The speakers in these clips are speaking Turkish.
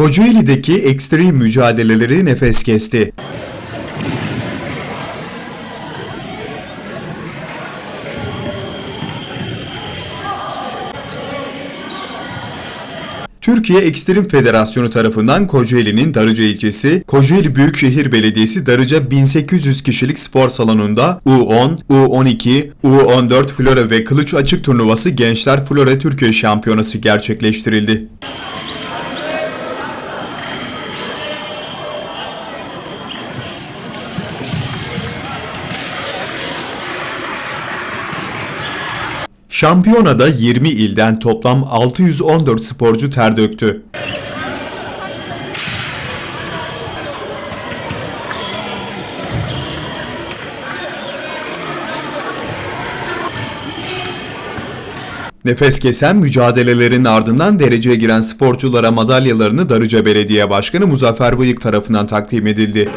Kocaeli'deki ekstrem mücadeleleri nefes kesti. Türkiye Ekstrem Federasyonu tarafından Kocaeli'nin Darıca ilçesi, Kocaeli Büyükşehir Belediyesi Darıca 1800 kişilik spor salonunda U10, U12, U14 Flora ve Kılıç Açık Turnuvası Gençler Flora Türkiye Şampiyonası gerçekleştirildi. Şampiyonada 20 ilden toplam 614 sporcu ter döktü. Nefes kesen mücadelelerin ardından dereceye giren sporculara madalyalarını Darıca Belediye Başkanı Muzaffer Bıyık tarafından takdim edildi.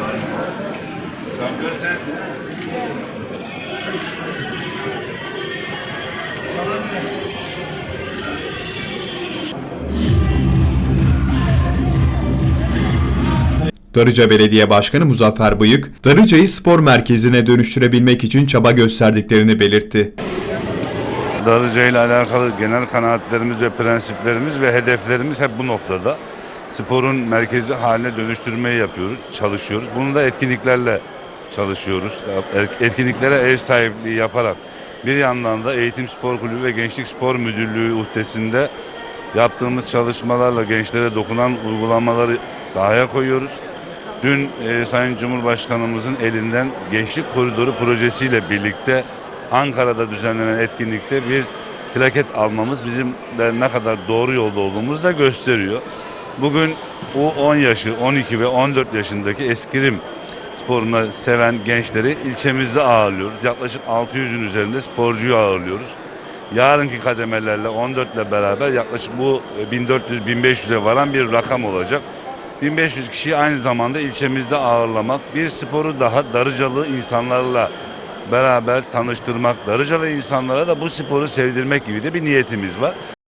Darıca Belediye Başkanı Muzaffer Bıyık, Darıca'yı spor merkezine dönüştürebilmek için çaba gösterdiklerini belirtti. Darıca ile alakalı genel kanaatlerimiz ve prensiplerimiz ve hedeflerimiz hep bu noktada. Sporun merkezi haline dönüştürmeyi yapıyoruz, çalışıyoruz. Bunu da etkinliklerle çalışıyoruz. Etkinliklere ev sahipliği yaparak bir yandan da Eğitim Spor Kulübü ve Gençlik Spor Müdürlüğü uhdesinde yaptığımız çalışmalarla gençlere dokunan uygulamaları sahaya koyuyoruz. Dün e, Sayın Cumhurbaşkanımızın elinden Gençlik Koridoru projesiyle birlikte Ankara'da düzenlenen etkinlikte bir plaket almamız bizim de ne kadar doğru yolda olduğumuzu da gösteriyor. Bugün U10 yaşı, 12 ve 14 yaşındaki eskrim sporunu seven gençleri ilçemizde ağırlıyoruz. Yaklaşık 600'ün üzerinde sporcuyu ağırlıyoruz. Yarınki kademelerle 14 ile beraber yaklaşık bu 1400-1500'e varan bir rakam olacak. 1500 kişiyi aynı zamanda ilçemizde ağırlamak, bir sporu daha Darıcalı insanlarla beraber tanıştırmak, Darıcalı insanlara da bu sporu sevdirmek gibi de bir niyetimiz var.